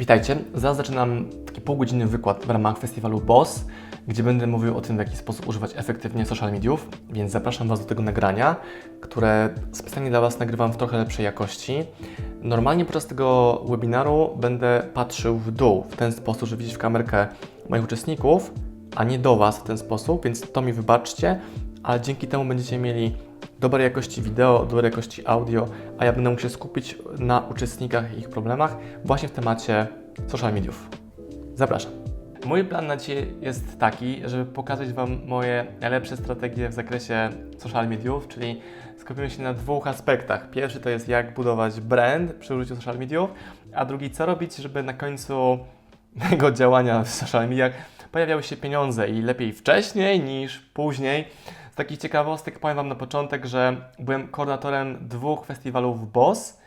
Witajcie. Zaraz zaczynam taki półgodzinny wykład w ramach festiwalu BOSS, gdzie będę mówił o tym, w jaki sposób używać efektywnie social mediów, więc zapraszam Was do tego nagrania, które specjalnie dla Was nagrywam w trochę lepszej jakości. Normalnie podczas tego webinaru będę patrzył w dół, w ten sposób, że widzieć w kamerkę moich uczestników, a nie do Was w ten sposób, więc to mi wybaczcie, ale dzięki temu będziecie mieli dobrej jakości wideo, dobrej jakości audio, a ja będę mógł się skupić na uczestnikach i ich problemach właśnie w temacie social mediów. Zapraszam. Mój plan na dzisiaj jest taki, żeby pokazać Wam moje najlepsze strategie w zakresie social mediów, czyli skupimy się na dwóch aspektach. Pierwszy to jest jak budować brand przy użyciu social mediów, a drugi co robić, żeby na końcu tego działania w social mediach pojawiały się pieniądze i lepiej wcześniej niż później. Z takich ciekawostek powiem Wam na początek, że byłem koordynatorem dwóch festiwalów BOSS.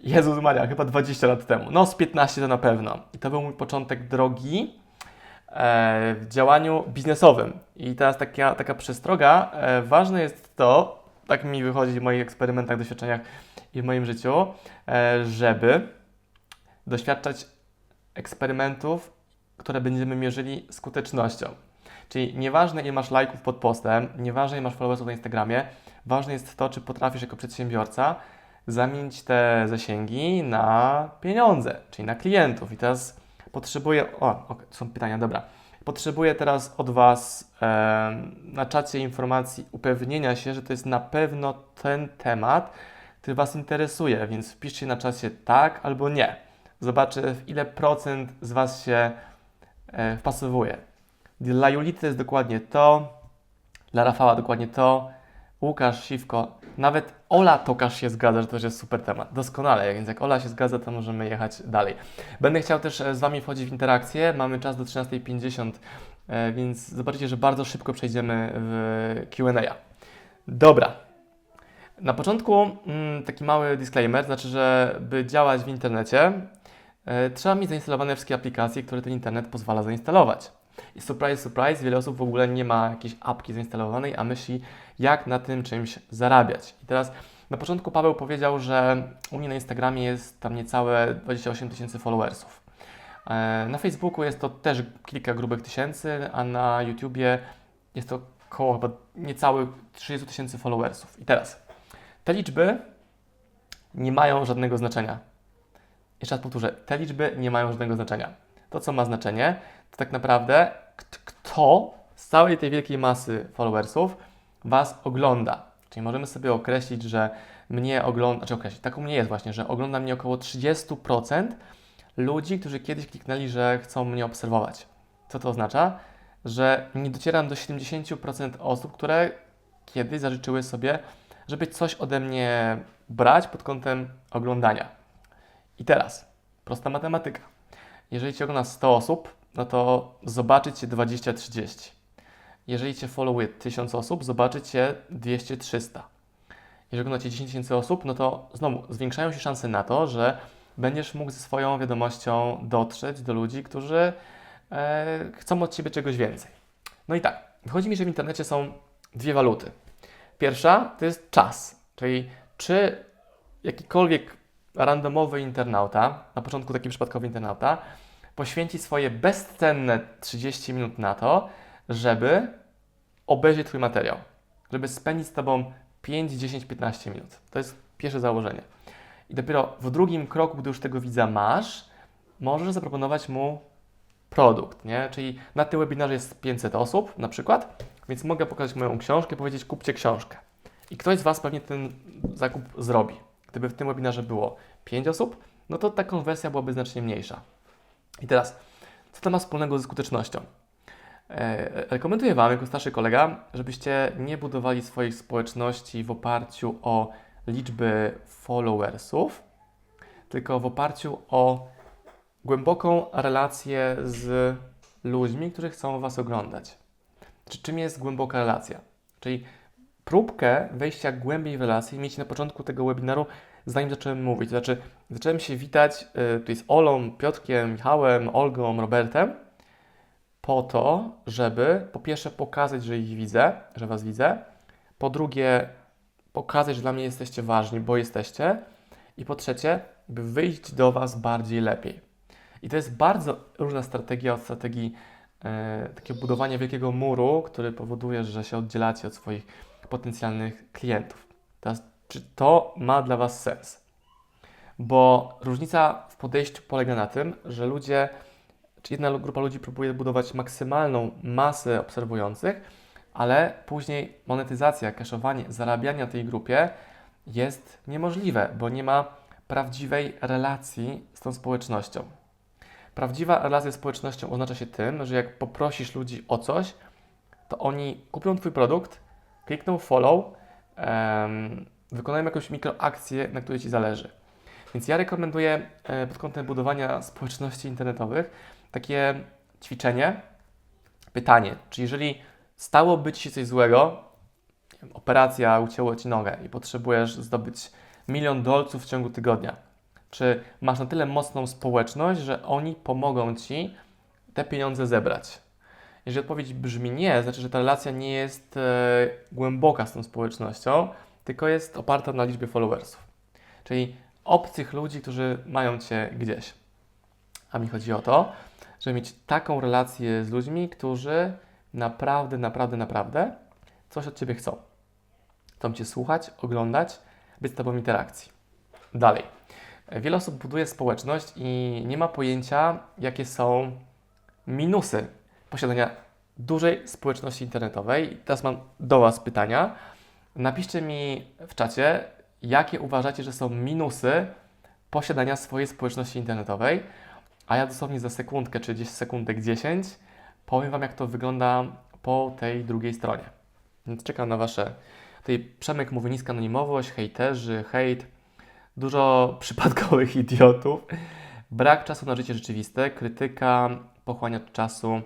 Jezus Maria, chyba 20 lat temu. No, z 15 to na pewno. I to był mój początek drogi e, w działaniu biznesowym. I teraz taka, taka przestroga. E, ważne jest to, tak mi wychodzi w moich eksperymentach, doświadczeniach i w moim życiu, e, żeby doświadczać eksperymentów, które będziemy mierzyli skutecznością. Czyli nieważne ile masz lajków pod postem, nieważne ile masz followersów na Instagramie, ważne jest to, czy potrafisz jako przedsiębiorca zamienić te zasięgi na pieniądze, czyli na klientów. I teraz potrzebuję. O, ok, są pytania, dobra. Potrzebuję teraz od Was e, na czacie informacji upewnienia się, że to jest na pewno ten temat, który Was interesuje, więc wpiszcie na czacie tak albo nie. Zobaczę, w ile procent z Was się e, wpasowuje. Dla Julity to jest dokładnie to, dla Rafała dokładnie to, Łukasz, Siwko, nawet Ola Tokarz się zgadza, że to też jest super temat. Doskonale, więc jak Ola się zgadza, to możemy jechać dalej. Będę chciał też e, z Wami wchodzić w interakcję. Mamy czas do 13.50, e, więc zobaczycie, że bardzo szybko przejdziemy w Q&A. Dobra. Na początku mm, taki mały disclaimer, znaczy, że by działać w internecie, e, trzeba mieć zainstalowane wszystkie aplikacje, które ten internet pozwala zainstalować. I surprise, surprise, wiele osób w ogóle nie ma jakiejś apki zainstalowanej, a myśli, jak na tym czymś zarabiać. I teraz na początku Paweł powiedział, że u mnie na Instagramie jest tam niecałe 28 tysięcy followersów. E, Na Facebooku jest to też kilka grubych tysięcy, a na YouTubie jest to około chyba niecałych 30 tysięcy followersów. I teraz te liczby nie mają żadnego znaczenia. Jeszcze raz powtórzę, te liczby nie mają żadnego znaczenia. To, co ma znaczenie, to tak naprawdę kt- kto z całej tej wielkiej masy followersów Was ogląda. Czyli możemy sobie określić, że mnie ogląda, znaczy określić, tak u mnie jest właśnie, że ogląda mnie około 30% ludzi, którzy kiedyś kliknęli, że chcą mnie obserwować. Co to oznacza? Że nie docieram do 70% osób, które kiedyś zażyczyły sobie, żeby coś ode mnie brać pod kątem oglądania. I teraz, prosta matematyka. Jeżeli Cię ogląda 100 osób, no to zobaczyć Cię 20-30. Jeżeli Cię followuje 1000 osób, zobaczyć Cię 200-300. Jeżeli ogląda Cię 10 tysięcy osób, no to znowu zwiększają się szanse na to, że będziesz mógł ze swoją wiadomością dotrzeć do ludzi, którzy e, chcą od Ciebie czegoś więcej. No i tak, wychodzi mi, że w internecie są dwie waluty. Pierwsza to jest czas, czyli czy jakikolwiek randomowy internauta, na początku taki przypadkowy internauta, poświęci swoje bezcenne 30 minut na to, żeby obejrzeć Twój materiał, żeby spędzić z Tobą 5, 10, 15 minut. To jest pierwsze założenie. I dopiero w drugim kroku, gdy już tego widza masz, możesz zaproponować mu produkt, nie? Czyli na tym webinarze jest 500 osób na przykład, więc mogę pokazać moją książkę, powiedzieć kupcie książkę. I ktoś z Was pewnie ten zakup zrobi. Gdyby w tym webinarze było 5 osób, no to ta konwersja byłaby znacznie mniejsza. I teraz, co to ma wspólnego ze skutecznością? E, Rekomenduję Wam, jako starszy kolega, żebyście nie budowali swoich społeczności w oparciu o liczby followersów, tylko w oparciu o głęboką relację z ludźmi, którzy chcą Was oglądać. Czy czym jest głęboka relacja? Czyli próbkę wejścia głębiej w relację mieć na początku tego webinaru, zanim zacząłem mówić. To znaczy, zacząłem się witać y, tutaj z Olą, Piotrkiem, Michałem, Olgą, Robertem, po to, żeby po pierwsze pokazać, że ich widzę, że Was widzę, po drugie pokazać, że dla mnie jesteście ważni, bo jesteście, i po trzecie, by wyjść do Was bardziej lepiej. I to jest bardzo różna strategia od strategii e, takiego budowania wielkiego muru, który powoduje, że się oddzielacie od swoich potencjalnych klientów. Teraz, czy to ma dla Was sens? Bo różnica w podejściu polega na tym, że ludzie, czy jedna grupa ludzi próbuje budować maksymalną masę obserwujących, ale później monetyzacja, kaszowanie, zarabianie tej grupie jest niemożliwe, bo nie ma prawdziwej relacji z tą społecznością. Prawdziwa relacja z społecznością oznacza się tym, że jak poprosisz ludzi o coś, to oni kupią Twój produkt, klikną follow, um, wykonają jakąś mikroakcję, na której Ci zależy. Więc ja rekomenduję e, pod kątem budowania społeczności internetowych takie ćwiczenie, pytanie, czy jeżeli stałoby Ci się coś złego, operacja ucięło Ci nogę i potrzebujesz zdobyć milion dolców w ciągu tygodnia, czy masz na tyle mocną społeczność, że oni pomogą Ci te pieniądze zebrać? Jeżeli odpowiedź brzmi nie, znaczy, że ta relacja nie jest e, głęboka z tą społecznością, tylko jest oparta na liczbie followersów. Czyli obcych ludzi, którzy mają Cię gdzieś. A mi chodzi o to, żeby mieć taką relację z ludźmi, którzy naprawdę, naprawdę, naprawdę coś od Ciebie chcą. Chcą Cię słuchać, oglądać, być z Tobą w interakcji. Dalej. Wiele osób buduje społeczność i nie ma pojęcia, jakie są minusy posiadania dużej społeczności internetowej. Teraz mam do Was pytania. Napiszcie mi w czacie, jakie uważacie, że są minusy posiadania swojej społeczności internetowej, a ja dosłownie za sekundkę, czy gdzieś sekundek 10 powiem Wam, jak to wygląda po tej drugiej stronie. Więc czekam na Wasze. Tutaj Przemek mówi niska anonimowość, hejterzy, hejt, dużo przypadkowych idiotów, brak czasu na życie rzeczywiste, krytyka, pochłania czasu,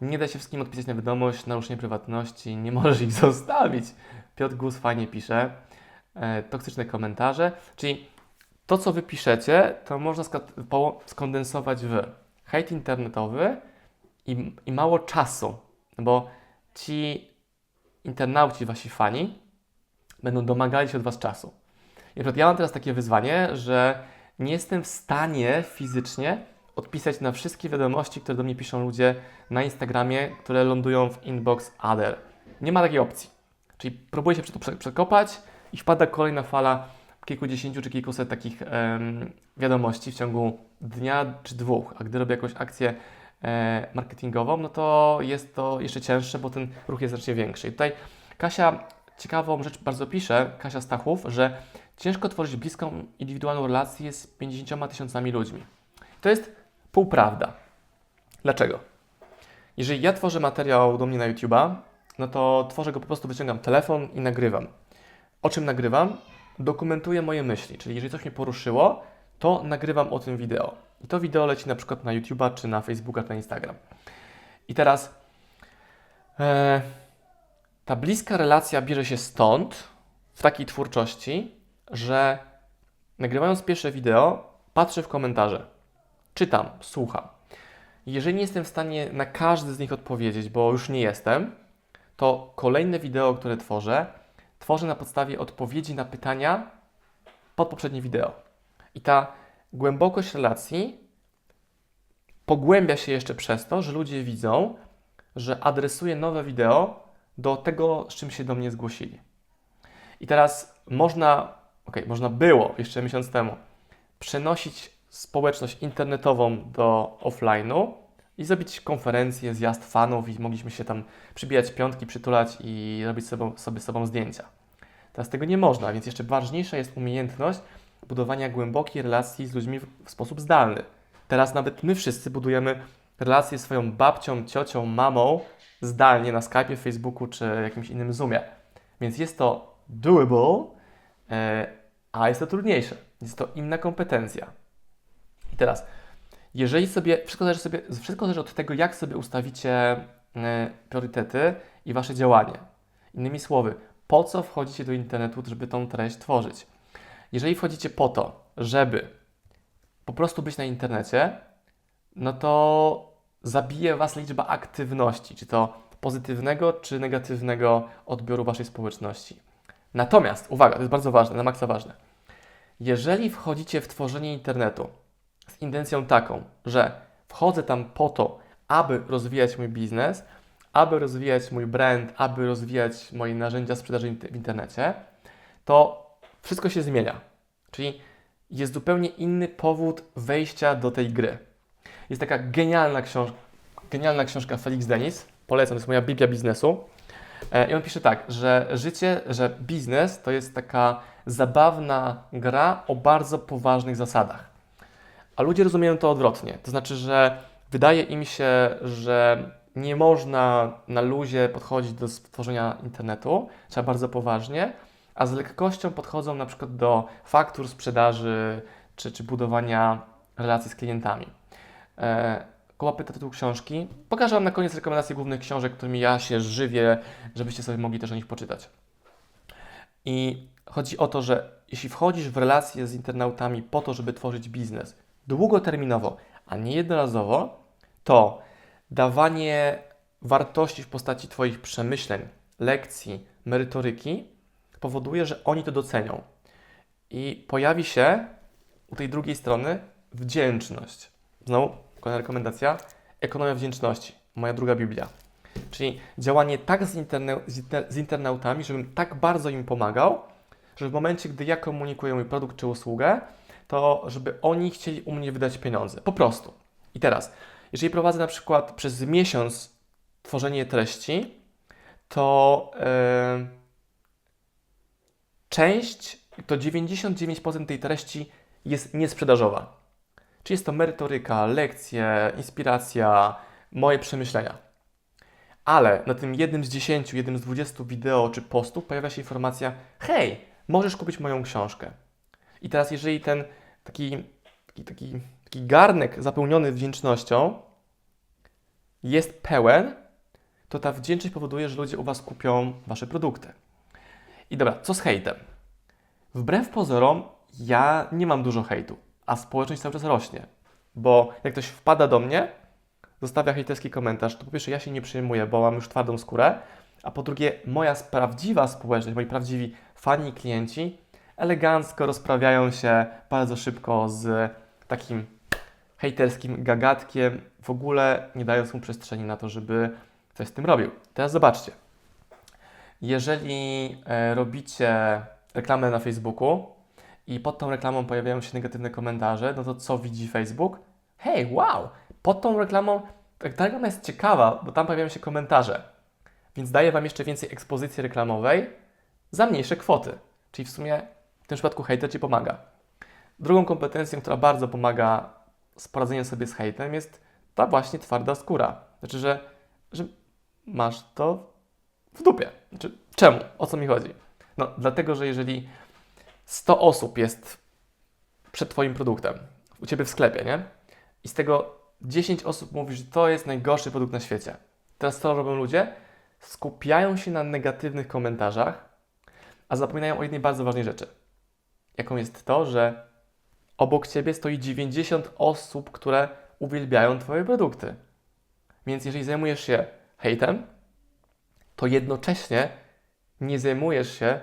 nie da się wszystkim odpisać na wiadomość, naruszenie prywatności, nie możesz ich zostawić. Piotr Gus fajnie pisze, e, toksyczne komentarze, czyli to, co wy piszecie, to można skondensować w hejt internetowy i, i mało czasu, bo ci internauci, wasi fani, będą domagali się od Was czasu. I na przykład ja mam teraz takie wyzwanie, że nie jestem w stanie fizycznie odpisać na wszystkie wiadomości, które do mnie piszą ludzie na Instagramie, które lądują w inbox other. Nie ma takiej opcji. Czyli próbuję się przy to przekopać i wpada kolejna fala kilkudziesięciu czy kilkuset takich wiadomości w ciągu dnia czy dwóch. A gdy robię jakąś akcję e, marketingową, no to jest to jeszcze cięższe, bo ten ruch jest znacznie większy. I tutaj Kasia ciekawą rzecz bardzo pisze, Kasia Stachów, że ciężko tworzyć bliską, indywidualną relację z 50 tysiącami ludźmi. To jest półprawda. Dlaczego? Jeżeli ja tworzę materiał do mnie na YouTube'a, no to tworzę go po prostu, wyciągam telefon i nagrywam. O czym nagrywam? Dokumentuję moje myśli, czyli jeżeli coś mnie poruszyło, to nagrywam o tym wideo. I to wideo leci na przykład na YouTube'a, czy na Facebooka, czy na Instagram. I teraz e, ta bliska relacja bierze się stąd, w takiej twórczości, że nagrywając pierwsze wideo, patrzę w komentarze, czytam, słucham. Jeżeli nie jestem w stanie na każdy z nich odpowiedzieć, bo już nie jestem, to kolejne wideo, które tworzę, tworzę na podstawie odpowiedzi na pytania pod poprzednie wideo. I ta głębokość relacji pogłębia się jeszcze przez to, że ludzie widzą, że adresuję nowe wideo do tego, z czym się do mnie zgłosili. I teraz można, ok, można było jeszcze miesiąc temu przenosić społeczność internetową do offline'u i zrobić konferencję, zjazd fanów i mogliśmy się tam przybijać piątki, przytulać i robić sobie, sobie sobą zdjęcia. Teraz tego nie można, więc jeszcze ważniejsza jest umiejętność budowania głębokiej relacji z ludźmi w, w sposób zdalny. Teraz nawet my wszyscy budujemy relacje z swoją babcią, ciocią, mamą zdalnie na Skype'ie, Facebooku czy jakimś innym Zoomie. Więc jest to doable, e, a jest to trudniejsze. Jest to inna kompetencja. I teraz, jeżeli sobie, wszystko zależy, sobie, wszystko zależy od tego, jak sobie ustawicie e, priorytety i wasze działanie. Innymi słowy, po co wchodzicie do internetu, żeby tą treść tworzyć? Jeżeli wchodzicie po to, żeby po prostu być na internecie, no to zabije Was liczba aktywności, czy to pozytywnego, czy negatywnego odbioru Waszej społeczności. Natomiast, uwaga, to jest bardzo ważne, na maksa ważne. Jeżeli wchodzicie w tworzenie internetu z intencją taką, że wchodzę tam po to, aby rozwijać mój biznes, aby rozwijać mój brand, aby rozwijać moje narzędzia sprzedaży w internecie, to wszystko się zmienia. Czyli jest zupełnie inny powód wejścia do tej gry. Jest taka genialna książka, genialna książka Felix Denis, polecam, to jest moja Biblia biznesu. E, I on pisze tak, że życie, że biznes to jest taka zabawna gra o bardzo poważnych zasadach. Ludzie rozumieją to odwrotnie. To znaczy, że wydaje im się, że nie można na luzie podchodzić do stworzenia internetu, trzeba bardzo poważnie, a z lekkością podchodzą na przykład do faktur sprzedaży czy, czy budowania relacji z klientami. E, Kuba tytuł książki. Pokażę Wam na koniec rekomendacje głównych książek, którymi ja się żywię, żebyście sobie mogli też o nich poczytać. I chodzi o to, że jeśli wchodzisz w relacje z internautami po to, żeby tworzyć biznes długoterminowo, a nie jednorazowo, to dawanie wartości w postaci Twoich przemyśleń, lekcji, merytoryki powoduje, że oni to docenią. I pojawi się u tej drugiej strony wdzięczność. Znowu, kolejna rekomendacja: ekonomia wdzięczności. Moja druga Biblia. Czyli działanie tak z, interne, z, inter, z internautami, żebym tak bardzo im pomagał, że w momencie, gdy ja komunikuję mój produkt czy usługę, to żeby oni chcieli u mnie wydać pieniądze. Po prostu. I teraz, jeżeli prowadzę na przykład przez miesiąc tworzenie treści, to yy, część, to 99% tej treści jest niesprzedażowa. Czy jest to merytoryka, lekcje, inspiracja, moje przemyślenia. Ale na tym jednym z 10, jednym z 20 wideo czy postów pojawia się informacja: hej, możesz kupić moją książkę. I teraz, jeżeli ten taki, taki, taki, taki garnek zapełniony wdzięcznością jest pełen, to ta wdzięczność powoduje, że ludzie u Was kupią Wasze produkty. I dobra, co z hejtem? Wbrew pozorom, ja nie mam dużo hejtu, a społeczność cały czas rośnie. Bo jak ktoś wpada do mnie, zostawia hejterski komentarz, to po pierwsze ja się nie przejmuję, bo mam już twardą skórę, a po drugie moja prawdziwa społeczność, moi prawdziwi fani i klienci elegancko rozprawiają się bardzo szybko z takim hejterskim gagatkiem, w ogóle nie dając mu przestrzeni na to, żeby coś z tym robił. Teraz zobaczcie. Jeżeli e, robicie reklamę na Facebooku i pod tą reklamą pojawiają się negatywne komentarze, no to co widzi Facebook? Hej, wow! Pod tą reklamą, ta reklama jest ciekawa, bo tam pojawiają się komentarze, więc daje Wam jeszcze więcej ekspozycji reklamowej za mniejsze kwoty. Czyli w sumie tym przypadku hejter Ci pomaga. Drugą kompetencją, która bardzo pomaga z poradzeniem sobie z hejtem jest ta właśnie twarda skóra. Znaczy, że, że masz to w dupie. Znaczy, czemu? O co mi chodzi? No, dlatego, że jeżeli 100 osób jest przed Twoim produktem, u Ciebie w sklepie, nie? I z tego 10 osób mówi, że to jest najgorszy produkt na świecie. Teraz co robią ludzie? Skupiają się na negatywnych komentarzach, a zapominają o jednej bardzo ważnej rzeczy. Jaką jest to, że obok Ciebie stoi 90 osób, które uwielbiają Twoje produkty. Więc jeżeli zajmujesz się hejtem, to jednocześnie nie zajmujesz się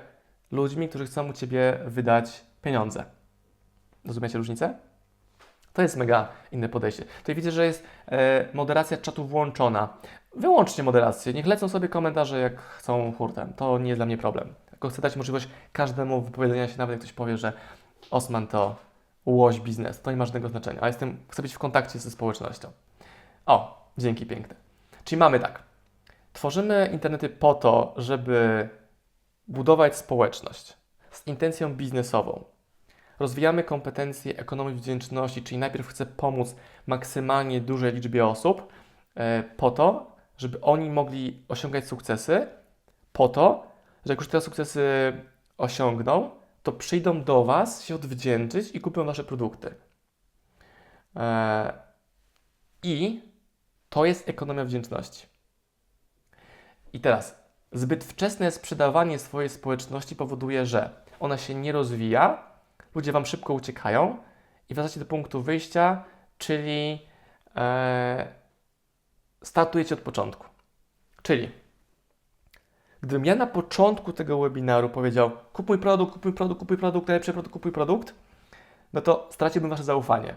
ludźmi, którzy chcą u Ciebie wydać pieniądze. Rozumiecie różnicę? To jest mega inne podejście. Tutaj widzę, że jest e, moderacja czatu włączona. Wyłączcie moderację, niech lecą sobie komentarze jak chcą hurtem. To nie jest dla mnie problem. Tylko chcę dać możliwość każdemu wypowiedzenia się, nawet jak ktoś powie, że Osman to łoś biznes. To nie ma żadnego znaczenia. A jestem, chcę być w kontakcie ze społecznością. O, dzięki piękne. Czyli mamy tak. Tworzymy internety po to, żeby budować społeczność z intencją biznesową. Rozwijamy kompetencje ekonomii wdzięczności, czyli najpierw chcę pomóc maksymalnie dużej liczbie osób e, po to, żeby oni mogli osiągać sukcesy, po to, że jak już te sukcesy osiągną, to przyjdą do Was się odwdzięczyć i kupią Wasze produkty. E, I to jest ekonomia wdzięczności. I teraz, zbyt wczesne sprzedawanie swojej społeczności powoduje, że ona się nie rozwija, ludzie Wam szybko uciekają i wracacie do punktu wyjścia, czyli e, startujecie od początku. Czyli Gdybym ja na początku tego webinaru powiedział kupuj produkt, kupuj produkt, kupuj produkt, najlepszy produkt, kupuj produkt, no to straciłbym Wasze zaufanie.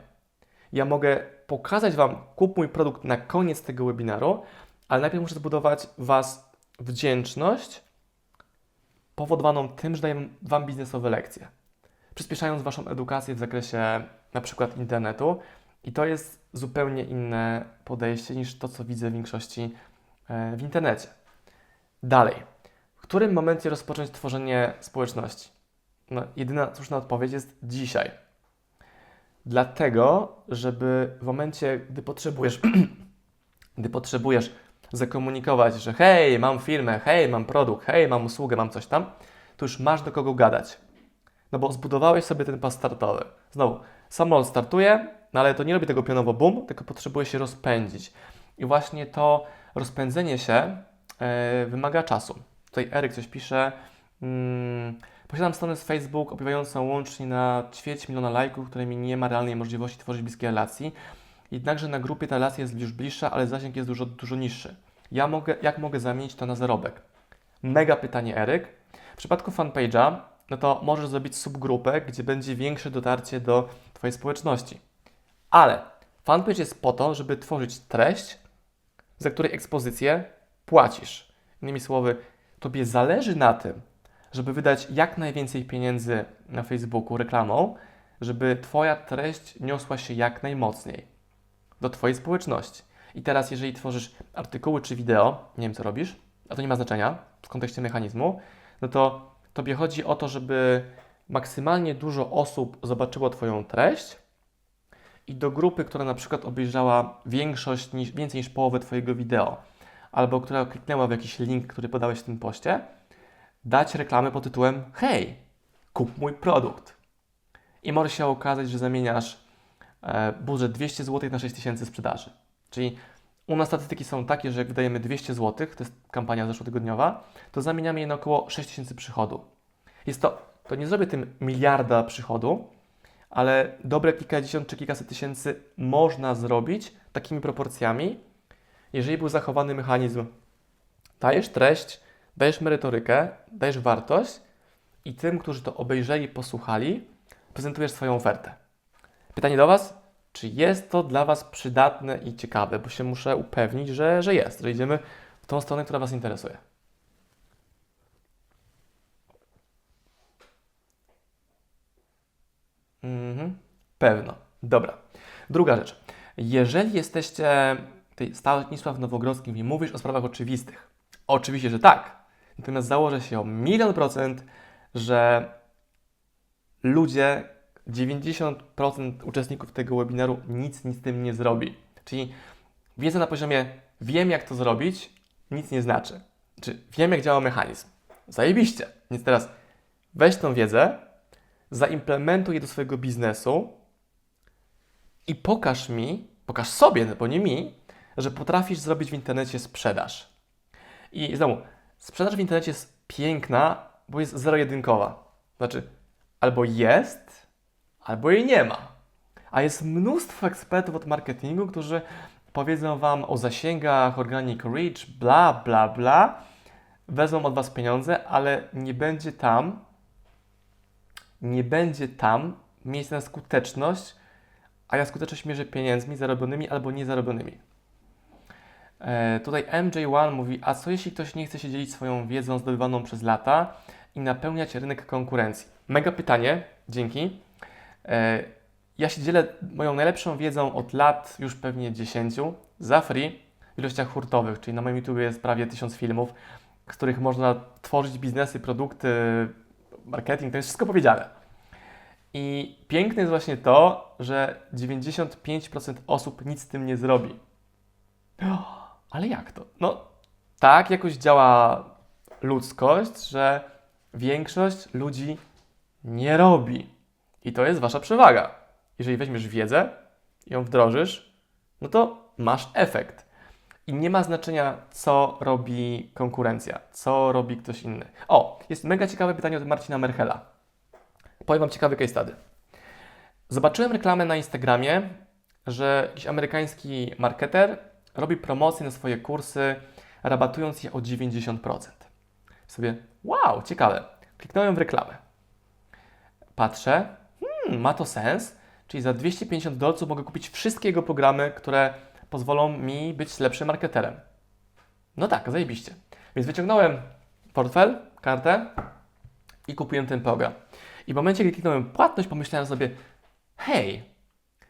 Ja mogę pokazać Wam, kup mój produkt na koniec tego webinaru, ale najpierw muszę zbudować Was wdzięczność powodowaną tym, że daję Wam biznesowe lekcje, przyspieszając Waszą edukację w zakresie na przykład internetu. I to jest zupełnie inne podejście niż to, co widzę w większości e, w internecie. Dalej, w którym momencie rozpocząć tworzenie społeczności? No, jedyna słuszna odpowiedź jest dzisiaj. Dlatego, żeby w momencie, gdy potrzebujesz, gdy potrzebujesz zakomunikować, że hej, mam firmę, hej, mam produkt, hej, mam usługę, mam coś tam, to już masz do kogo gadać. No bo zbudowałeś sobie ten pas startowy. Znowu, samolot startuje, no ale to nie robi tego pionowo bum, tylko potrzebuje się rozpędzić. I właśnie to rozpędzenie się wymaga czasu. Tutaj Eryk coś pisze. Hmm, posiadam stronę z Facebook opiewającą łącznie na ćwierć miliona lajków, którymi nie ma realnej możliwości tworzyć bliskiej relacji. Jednakże na grupie ta relacja jest już bliższa, ale zasięg jest dużo, dużo niższy. Ja mogę, jak mogę zamienić to na zarobek? Mega pytanie, Eryk. W przypadku fanpage'a, no to możesz zrobić subgrupę, gdzie będzie większe dotarcie do Twojej społeczności. Ale fanpage jest po to, żeby tworzyć treść, za której ekspozycję płacisz. Innymi słowy, Tobie zależy na tym, żeby wydać jak najwięcej pieniędzy na Facebooku reklamą, żeby Twoja treść niosła się jak najmocniej do Twojej społeczności. I teraz, jeżeli tworzysz artykuły czy wideo, nie wiem co robisz, a to nie ma znaczenia w kontekście mechanizmu, no to Tobie chodzi o to, żeby maksymalnie dużo osób zobaczyło Twoją treść i do grupy, która na przykład obejrzała większość, niż, więcej niż połowę Twojego wideo, albo która kliknęła w jakiś link, który podałeś w tym poście, dać reklamę pod tytułem Hej, kup mój produkt. I może się okazać, że zamieniasz e, budżet 200 zł na 6000 sprzedaży. Czyli u nas statystyki są takie, że jak wydajemy 200 zł, to jest kampania zeszłotygodniowa, to zamieniamy je na około 6000 przychodu. Jest to, to nie zrobię tym miliarda przychodu, ale dobre kilkadziesiąt czy kilkaset tysięcy można zrobić takimi proporcjami, jeżeli był zachowany mechanizm. Dajesz treść, dajesz merytorykę, dajesz wartość i tym, którzy to obejrzeli, posłuchali, prezentujesz swoją ofertę. Pytanie do Was, czy jest to dla Was przydatne i ciekawe, bo się muszę upewnić, że, że jest, że idziemy w tą stronę, która Was interesuje. Mhm, pewno. Dobra. Druga rzecz. Jeżeli jesteście tej Stanisław Nowogrodzkim i mówisz o sprawach oczywistych, oczywiście, że tak. Natomiast założę się o milion procent, że ludzie 90% uczestników tego webinaru nic, nic z tym nie zrobi. Czyli wiedza na poziomie wiem, jak to zrobić, nic nie znaczy. Czy wiem, jak działa mechanizm. Zajebiście. Więc teraz weź tą wiedzę, zaimplementuj je do swojego biznesu i pokaż mi, pokaż sobie, bo nie mi, że potrafisz zrobić w internecie sprzedaż. I znowu, sprzedaż w internecie jest piękna, bo jest zero-jedynkowa. Znaczy, albo jest, albo jej nie ma. A jest mnóstwo ekspertów od marketingu, którzy powiedzą Wam o zasięgach, organic reach, bla, bla, bla, wezmą od Was pieniądze, ale nie będzie tam, nie będzie tam miejsca na skuteczność, a ja skuteczność mierzę pieniędzmi zarobionymi albo niezarobionymi. E, tutaj MJ1 mówi, a co jeśli ktoś nie chce się dzielić swoją wiedzą zdobywaną przez lata i napełniać rynek konkurencji? Mega pytanie, dzięki. E, ja się dzielę moją najlepszą wiedzą od lat, już pewnie 10, za free w ilościach hurtowych, czyli na moim YouTube jest prawie 1000 filmów, z których można tworzyć biznesy, produkty, marketing, to jest wszystko powiedziane. I piękne jest właśnie to, że 95% osób nic z tym nie zrobi. Ale jak to? No, tak jakoś działa ludzkość, że większość ludzi nie robi. I to jest Wasza przewaga. Jeżeli weźmiesz wiedzę i ją wdrożysz, no to masz efekt. I nie ma znaczenia, co robi konkurencja, co robi ktoś inny. O, jest mega ciekawe pytanie od Marcina Merchela. Powiem Wam ciekawy case study. Zobaczyłem reklamę na Instagramie, że jakiś amerykański marketer robi promocje na swoje kursy, rabatując je o 90%. Sobie, wow, ciekawe. Kliknąłem w reklamę. Patrzę, hmm, ma to sens? Czyli za 250 dolców mogę kupić wszystkie jego programy, które pozwolą mi być lepszym marketerem. No tak, zajebiście. Więc wyciągnąłem portfel, kartę i kupiłem ten program. I w momencie, gdy kliknąłem płatność, pomyślałem sobie, hej,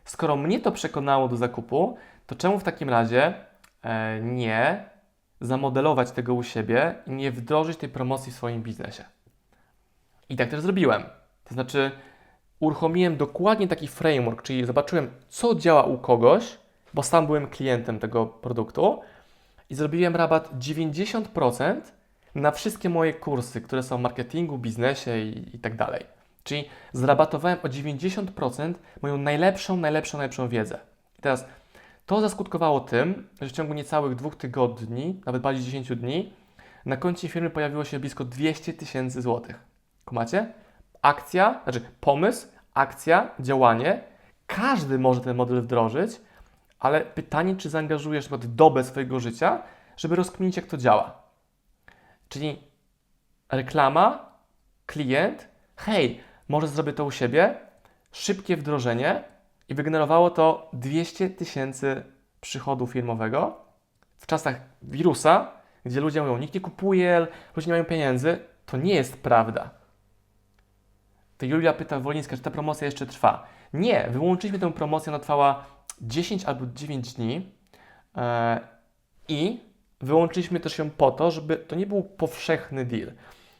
skoro mnie to przekonało do zakupu, to czemu w takim razie e, nie zamodelować tego u siebie i nie wdrożyć tej promocji w swoim biznesie? I tak też zrobiłem. To znaczy, uruchomiłem dokładnie taki framework, czyli zobaczyłem, co działa u kogoś, bo sam byłem klientem tego produktu i zrobiłem rabat 90% na wszystkie moje kursy, które są w marketingu, biznesie i, i tak dalej. Czyli zrabatowałem o 90% moją najlepszą, najlepszą, najlepszą wiedzę. I teraz to zaskutkowało tym, że w ciągu niecałych dwóch tygodni, nawet bardziej 10 dni, na koncie firmy pojawiło się blisko 200 tysięcy złotych. Kumacie? Akcja, znaczy pomysł, akcja, działanie. Każdy może ten model wdrożyć, ale pytanie, czy zaangażujesz na dobę swojego życia, żeby rozkminić, jak to działa. Czyli reklama, klient, hej, może zrobię to u siebie, szybkie wdrożenie i wygenerowało to 200 tysięcy przychodu firmowego w czasach wirusa, gdzie ludzie mówią, nikt nie kupuje, ludzie nie mają pieniędzy, to nie jest prawda. To Julia pyta Wolińska, czy ta promocja jeszcze trwa. Nie, wyłączyliśmy tę promocję, ona trwała 10 albo 9 dni e, i wyłączyliśmy też ją po to, żeby to nie był powszechny deal.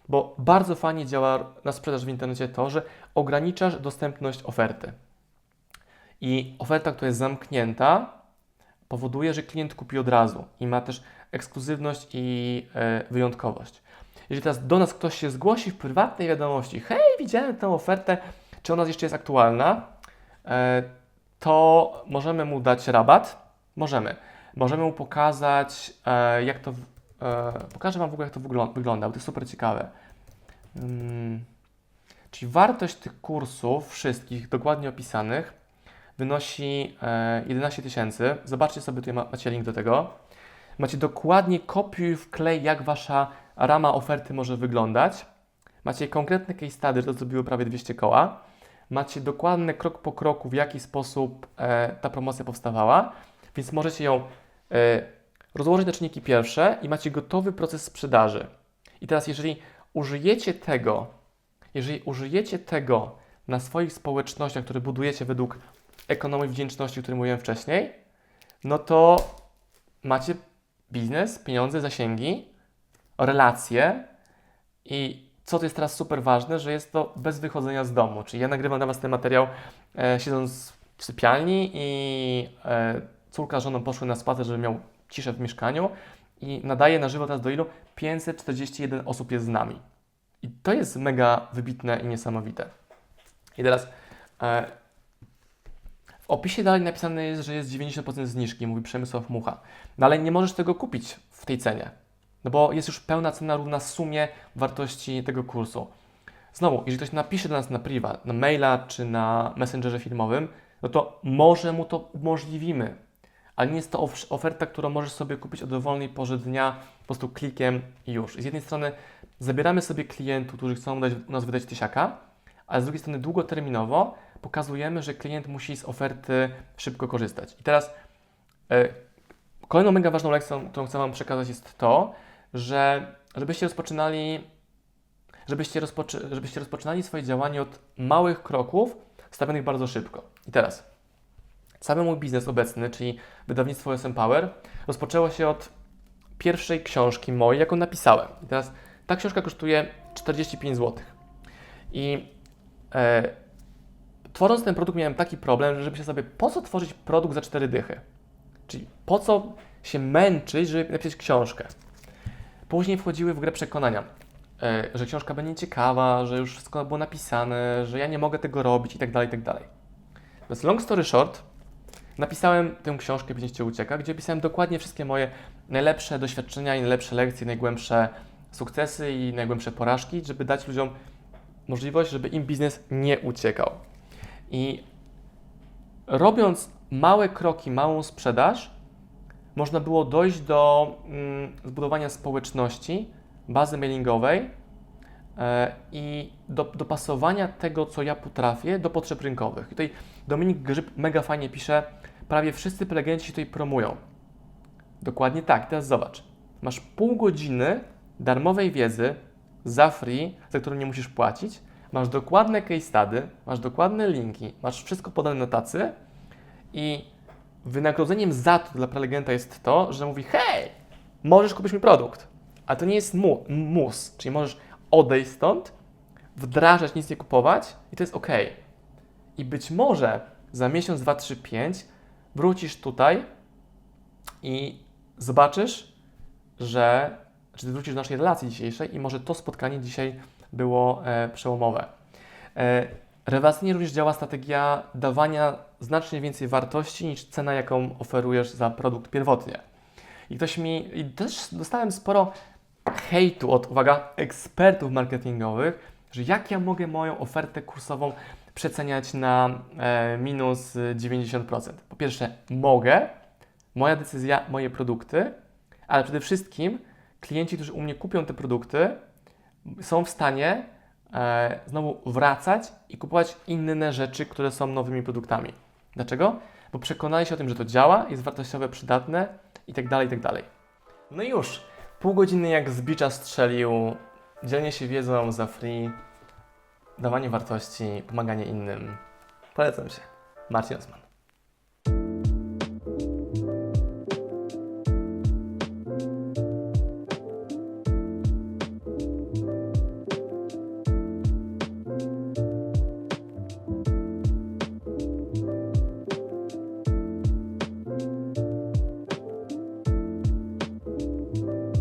Bo bardzo fajnie działa na sprzedaż w internecie to, że ograniczasz dostępność oferty. I oferta, która jest zamknięta, powoduje, że klient kupi od razu i ma też ekskluzywność i e, wyjątkowość. Jeżeli teraz do nas ktoś się zgłosi w prywatnej wiadomości, hej, widziałem tę ofertę, czy ona jeszcze jest aktualna, e, to możemy mu dać rabat. Możemy. Możemy mu pokazać, e, jak to. Pokażę Wam w ogóle, jak to wygląda, bo to jest super ciekawe. Hmm. Czyli wartość tych kursów, wszystkich dokładnie opisanych, wynosi e, 11 tysięcy. Zobaczcie sobie, tutaj macie link do tego. Macie dokładnie kopiuj wklej, jak Wasza rama oferty może wyglądać. Macie konkretne case study, to zrobiło prawie 200 koła. Macie dokładny krok po kroku, w jaki sposób e, ta promocja powstawała, więc możecie ją e, rozłożyć na czynniki pierwsze i macie gotowy proces sprzedaży. I teraz, jeżeli użyjecie tego, jeżeli użyjecie tego na swoich społecznościach, które budujecie według ekonomii wdzięczności, o której mówiłem wcześniej, no to macie biznes, pieniądze, zasięgi, relacje i co to jest teraz super ważne, że jest to bez wychodzenia z domu. Czyli ja nagrywam dla Was ten materiał e, siedząc w sypialni i e, córka z żoną poszły na spacer, żeby miał ciszę w mieszkaniu i nadaje na żywo teraz do ilu? 541 osób jest z nami. I to jest mega wybitne i niesamowite. I teraz e, opisie dalej napisane jest, że jest 90% zniżki, mówi Przemysław Mucha. No ale nie możesz tego kupić w tej cenie. No bo jest już pełna cena równa sumie wartości tego kursu. Znowu, jeżeli ktoś napisze do nas na priwa, na maila czy na messengerze filmowym, no to może mu to umożliwimy. Ale nie jest to oferta, którą możesz sobie kupić o dowolnej porze dnia, po prostu klikiem i już. I z jednej strony zabieramy sobie klientów, którzy chcą dać, u nas wydać tysiaka, a z drugiej strony długoterminowo pokazujemy, że klient musi z oferty szybko korzystać. I teraz yy, kolejną mega ważną lekcją, którą chcę Wam przekazać jest to, że żebyście rozpoczynali, żebyście, rozpoczy, żebyście rozpoczynali swoje działanie od małych kroków, stawionych bardzo szybko. I teraz, cały mój biznes obecny, czyli wydawnictwo SM Power, rozpoczęło się od pierwszej książki mojej, jaką napisałem. I teraz ta książka kosztuje 45 zł. I tworząc ten produkt miałem taki problem, żeby się sobie, po co tworzyć produkt za 4 dychy? Czyli po co się męczyć, żeby napisać książkę? Później wchodziły w grę przekonania, e, że książka będzie ciekawa, że już wszystko było napisane, że ja nie mogę tego robić i tak dalej, i tak dalej. Więc long story short, napisałem tę książkę Pięćcie ucieka, gdzie opisałem dokładnie wszystkie moje najlepsze doświadczenia i najlepsze lekcje, najgłębsze sukcesy i najgłębsze porażki, żeby dać ludziom możliwość, żeby im biznes nie uciekał. I robiąc małe kroki, małą sprzedaż, można było dojść do mm, zbudowania społeczności, bazy mailingowej, e, i do, dopasowania tego, co ja potrafię, do potrzeb rynkowych. I tutaj Dominik Grzyb mega fajnie pisze, prawie wszyscy prelegenci tutaj promują. Dokładnie tak, teraz zobacz. Masz pół godziny darmowej wiedzy za free, za którą nie musisz płacić. Masz dokładne case study, masz dokładne linki, masz wszystko podane na tacy i wynagrodzeniem za to dla prelegenta jest to, że mówi hej, możesz kupić mój produkt. A to nie jest mu, mus, czyli możesz odejść stąd, wdrażać, nic nie kupować i to jest ok. I być może za miesiąc, dwa, trzy, pięć wrócisz tutaj i zobaczysz, że czy ty wrócisz do naszej relacji dzisiejszej i może to spotkanie dzisiaj było e, przełomowe. E, rewelacyjnie również działa strategia dawania znacznie więcej wartości niż cena, jaką oferujesz za produkt pierwotnie. I ktoś mi, i też dostałem sporo hejtu od, uwaga, ekspertów marketingowych, że jak ja mogę moją ofertę kursową przeceniać na e, minus 90%. Po pierwsze, mogę, moja decyzja, moje produkty, ale przede wszystkim klienci, którzy u mnie kupią te produkty, są w stanie e, znowu wracać i kupować inne rzeczy, które są nowymi produktami. Dlaczego? Bo przekonali się o tym, że to działa, jest wartościowe, przydatne i tak dalej, i tak. No i już. Pół godziny jak z bicza strzelił, dzielenie się wiedzą za free, dawanie wartości, pomaganie innym. Polecam się. Marcin Osman.